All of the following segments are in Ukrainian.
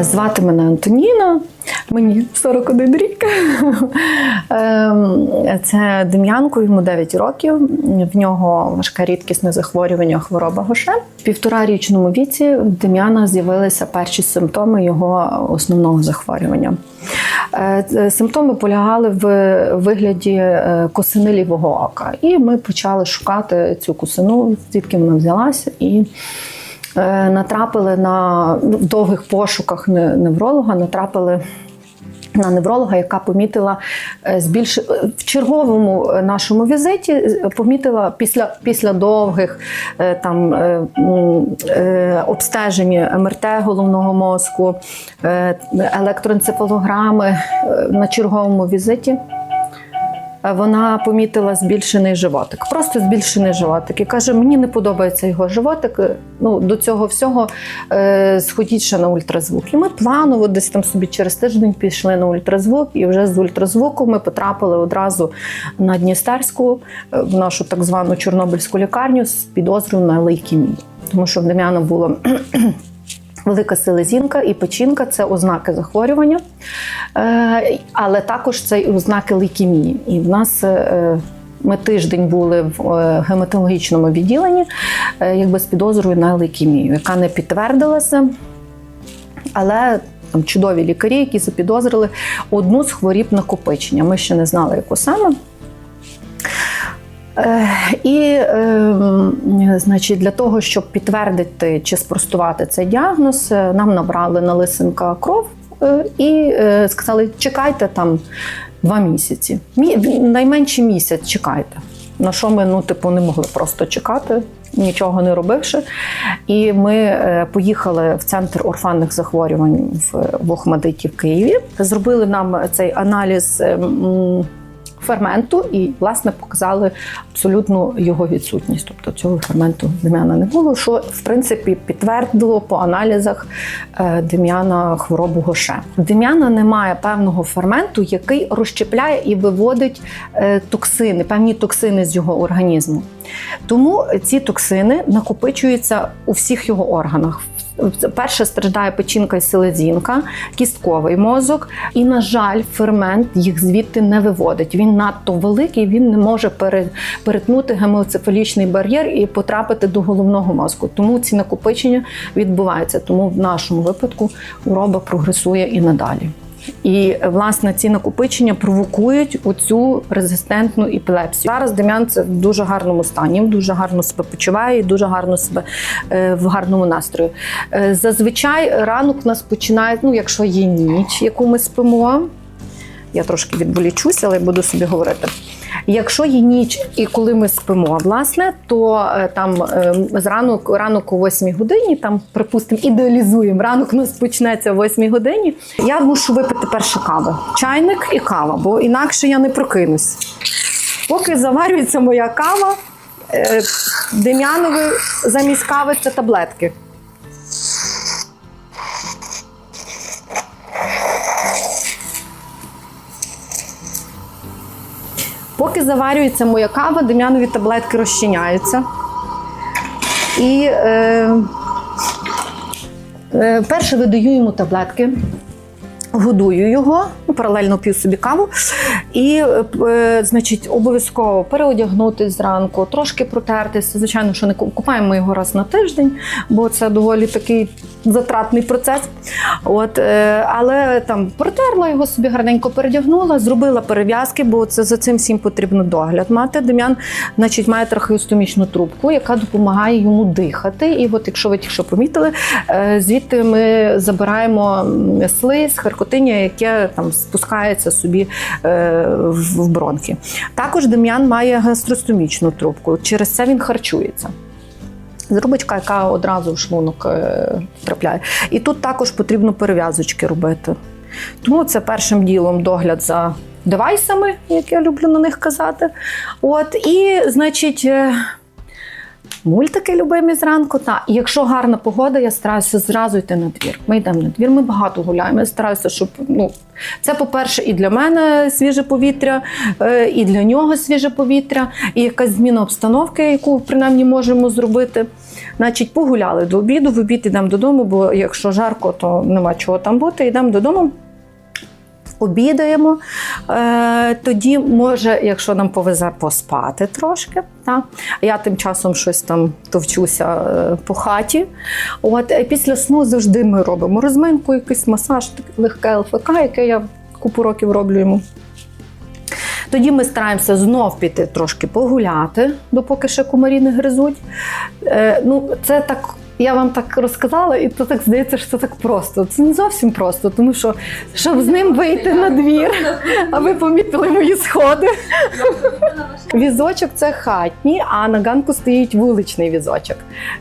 Звати мене Антоніна, мені 41 рік. Ем, Це Дем'янко, йому 9 років. В нього важке рідкісне захворювання хвороба Гоше. В півторарічному віці в Дем'яна з'явилися перші симптоми його основного захворювання. Е, Симптоми полягали в вигляді е, косини лівого ока. І ми почали шукати цю косину, звідки вона взялася. І е, натрапили на в довгих пошуках не- невролога, натрапили. На невролога, яка помітила е, збільш... в черговому е, нашому візиті, е, помітила після, після довгих е, там, е, е, обстежень МРТ головного мозку, е, електроенцефалограми е, на черговому візиті. Е, Вона помітила збільшений животик, просто збільшений животик. І каже: мені не подобається його животик. Ну до цього всього е, сходіть ще на ультразвук. І ми планово десь там собі через тиждень пішли на ультразвук, і вже з ультразвуку ми потрапили одразу на Дністерську, е, в нашу так звану Чорнобильську лікарню з підозрою на лейкемію. Тому що в Дем'яна було Велика селезінка і печінка це ознаки захворювання, Е, але також це ознаки лейкемії. І в нас е, ми тиждень були в е, гематологічному відділенні, якби з підозрою на лейкемію, яка не підтвердилася. Але там чудові лікарі, які запідозрили одну з хворіб накопичення. Ми ще не знали, яку саме. І, е, значить, для того, щоб підтвердити чи спростувати цей діагноз, е, нам набрали на лисенка кров е, і е, сказали: чекайте там два місяці. Мі, найменше місяць чекайте. На що ми ну, типу, не могли просто чекати, нічого не робивши. І ми е, поїхали в центр орфанних захворювань в, Охмадиті в Києві. Зробили нам цей аналіз. Ферменту і, власне, показали абсолютну його відсутність. Тобто цього ферменту Дем'яна не було, що в принципі підтвердило по аналізах е, Дем'яна хворобу Гоше. Дем'яна немає певного ферменту, який розщепляє і виводить е, токсини, певні токсини з його організму. Тому ці токсини накопичуються у всіх його органах. Перше страждає печінка і селезінка, кістковий мозок, і, на жаль, фермент їх звідти не виводить. Він надто великий, він не може пере- перетнути гемоцефалічний бар'єр і потрапити до головного мозку. Тому ці накопичення відбуваються. Тому в нашому випадку хвороба прогресує і надалі. І власне ці накопичення провокують оцю резистентну епілепсію. Зараз Дем'ян це в дуже гарному стані, дуже гарно себе почуває, і дуже гарно себе е, в гарному настрої. Е, Зазвичай ранок у нас починає, ну якщо є ніч, яку ми спимо. Я трошки відволічусь, але буду собі говорити. Якщо є ніч і коли ми спимо, власне, то е, там е, зранок, ранок о 8 годині, там, припустимо, ідеалізуємо, ранок у нас почнеться о 8 годині. Я мушу випити перше кави. Чайник і кава, бо інакше я не прокинусь. Поки заварюється моя кава, е, Дем'янові замість кави це таблетки. Поки заварюється моя кава, дем'янові таблетки розчиняються. І е, е, перше видаю йому таблетки, годую його, ну, паралельно п'ю собі каву. І, е, значить, обов'язково переодягнутися зранку, трошки протертися. Звичайно, що не ку- купаємо його раз на тиждень, бо це доволі такий затратний процес. От, е, але там протерла його собі гарненько передягнула, зробила перев'язки, бо це за цим всім потрібно догляд мати. Дем'ян, значить, має трахеостомічну трубку, яка допомагає йому дихати. І от, якщо ви тільки що помітили, е, звідти ми забираємо слиз, харкотиння, яке там спускається собі е, в бронхи. Також Дем'ян має гастростомічну трубку. Через це він харчується. Зробочка, яка одразу в шлунок е, трапляє. І тут також потрібно перев'язочки робити. Тому це першим ділом догляд за девайсами, як я люблю на них казати. От, і, значить, е, мультики любимі зранку. Та. І якщо гарна погода, я стараюся зразу йти на двір. Ми йдемо на двір, ми багато гуляємо. Я стараюся, щоб ну, це, по-перше, і для мене свіже повітря, е, і для нього свіже повітря, і якась зміна обстановки, яку принаймні можемо зробити. Значить, погуляли до обіду, в обід йдемо додому, бо якщо жарко, то нема чого там бути. Йдемо додому. Обідаємо, е, тоді може, якщо нам повезе поспати трошки. Та? Я тим часом щось там товчуся е, по хаті. От, е, після сну завжди ми робимо розминку, якийсь масаж, легке ЛФК, яке я купу років роблю йому. Тоді ми стараємося знов піти трошки погуляти, допоки ще комарі не гризуть. Е, ну, це так. Я вам так розказала, і то так здається, що це так просто. Це не зовсім просто, тому що щоб з ним вийти на двір, а ви помітили мої сходи. Візочок це хатній, а на ганку стоїть вуличний візочок.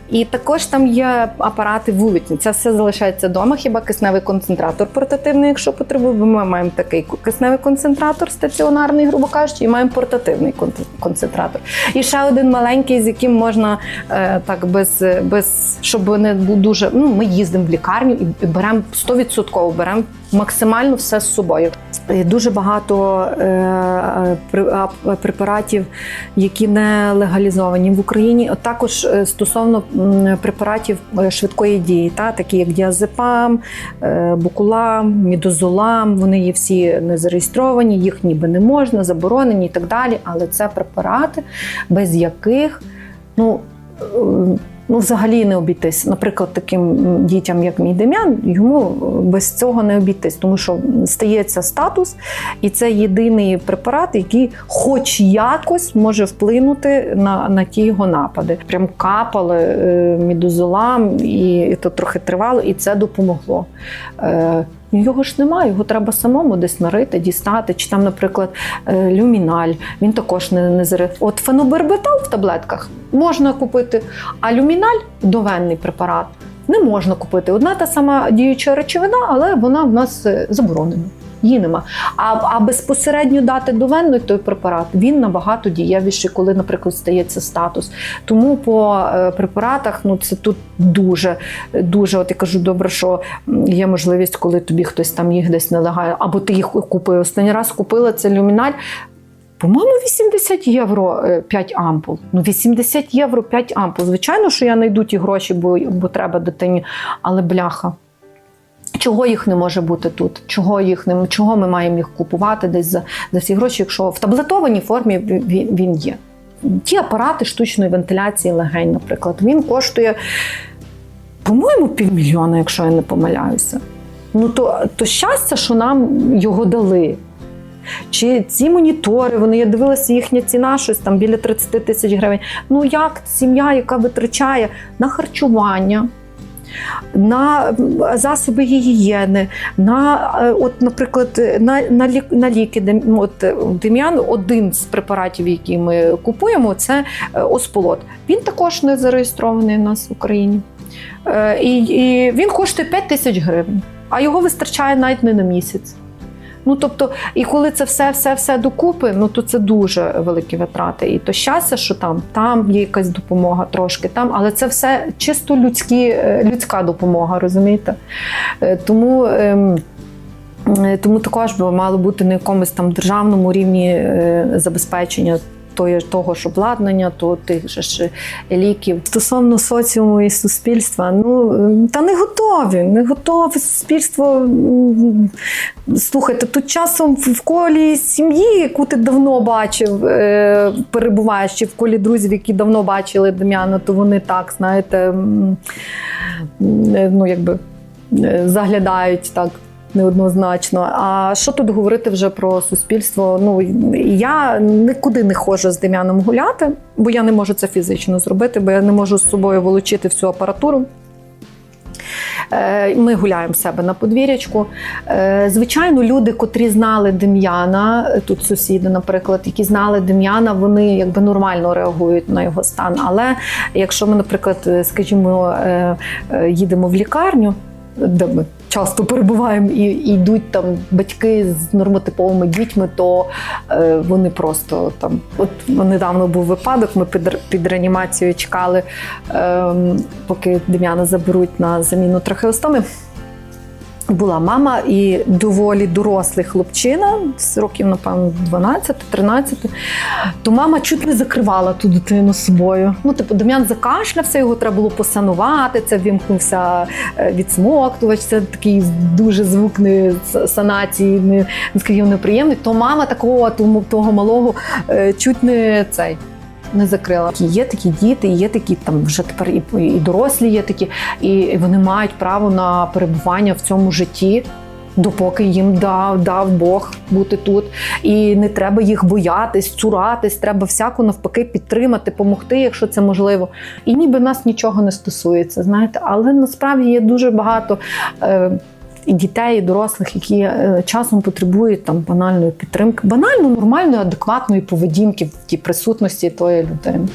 І також там є апарати вуличні. Це все залишається вдома. Хіба кисневий концентратор портативний, якщо потребуємо. Ми маємо такий кисневий концентратор стаціонарний, грубо кажучи, і маємо портативний концентратор. І ще один маленький, з яким можна е, так без, без щоб не був дуже. Ну, ми їздимо в лікарню і беремо 100% беремо максимально все з собою. Дуже багато е, е, препаратів, які не легалізовані в Україні. От Також е, стосовно препаратів е, швидкої дії, та, такі як діазепам, е, букулам, мідозолам, вони є всі не зареєстровані, їх ніби не можна, заборонені і так далі. Але це препарати, без яких ну. Ну, взагалі не обійтись. Наприклад, таким дітям, як мій Дем'ян, йому е, без цього не обійтись, тому що стається статус, і це єдиний препарат, який хоч якось може вплинути на, на ті його напади. Прям капали е, мідозолам, і, і то трохи тривало, і це допомогло. Е, Його ж немає, його треба самому десь нарити, дістати. Чи там, наприклад, е, люміналь, він також не, не зрив. От фенобарбитал в таблетках можна купити, а люміналь довенний препарат не можна купити. Одна та сама діюча речовина, але вона в нас е, заборонена. Її нема. А, а безпосередньо дати довенний той препарат він набагато дієвіший, коли, наприклад, стається статус. Тому по е, препаратах ну це тут дуже, дуже. От я кажу, добре, що є можливість, коли тобі хтось там їх десь нелегально, або ти їх купив. Останній раз купила це люміналь. По-моєму, 80 євро 5 ампул. Ну, 80 євро 5 ампул. Звичайно, що я знайду ті гроші, бо, бо треба дитині, але бляха. Чого їх не може бути тут? Чого їх не чого ми маємо їх купувати десь за, за всі гроші, якщо в таблетованій формі він, він є. Ті апарати штучної вентиляції легень, наприклад, він коштує, по-моєму, півмільйона, якщо я не помиляюся. Ну то, то щастя, що нам його дали. Чи ці монітори, вони я дивилася їхня ціна, щось там біля 30 тисяч гривень. Ну як сім'я, яка витрачає на харчування, на засоби гігієни, на, е, от, наприклад, на, на, на ліки. От, е, Дем'ян, один з препаратів, які ми купуємо, це е, Осполот. Він також не зареєстрований у нас в Україні. І, і він коштує 5 тисяч гривень, а його вистачає навіть не на місяць. Ну тобто, і коли це все, все, все докупи, ну то це дуже великі витрати. І то щастя, що там, там є якась допомога трошки, там, але це все чисто людські, е, людська допомога, розумієте? Е, Тому. ем, е, Тому також би мало бути на якомусь там державному рівні забезпечення того ж обладнання, то тих же ліків. Стосовно соціуму і суспільства, ну та не готові, не готове суспільство. Слухайте, тут часом в колі сім'ї, яку ти давно бачив, е, перебуваєш, чи в колі друзів, які давно бачили Дем'яна, то вони так, знаєте, е, ну якби е, заглядають так. Неоднозначно. А що тут говорити вже про суспільство? Ну я нікуди не ходжу з Дем'яном гуляти, бо я не можу це фізично зробити, бо я не можу з собою вилучити всю апаратуру. Е, Ми гуляємо в себе на подвір'ячку. Е, Звичайно, люди, котрі знали Дем'яна, тут сусіди, наприклад, які знали Дем'яна, вони якби нормально реагують на його стан. Але якщо ми, наприклад, скажімо, е, їдемо в лікарню, де ми часто перебуваємо і, і йдуть там батьки з нормотиповими дітьми, то е, вони просто там. От недавно був випадок, ми під, під реанімацією чекали, е, поки Дем'яна заберуть на заміну трахеостоми. Була мама і доволі дорослий хлопчина, з років, напевно, 12-13, то мама чуть не закривала ту дитину собою. Ну, типу, Дем'ян закашлявся, його треба було посанувати, це вімкнувся е, відсмоктувач, це такий дуже звук не санації, не, скажімо, неприємний. То мама такого того малого е, чуть не цей. Не закрила. Є такі діти, є такі там вже тепер і, і дорослі є такі, і вони мають право на перебування в цьому житті. Допоки їм дав, дав Бог бути тут, і не треба їх боятись, цуратись, треба всяко навпаки підтримати, допомогти, якщо це можливо. І ніби нас нічого не стосується, знаєте, але насправді є дуже багато е, і дітей, і дорослих, які е, часом потребують там банальної підтримки, банально, нормальної, адекватної поведінки в тій присутності тої людини.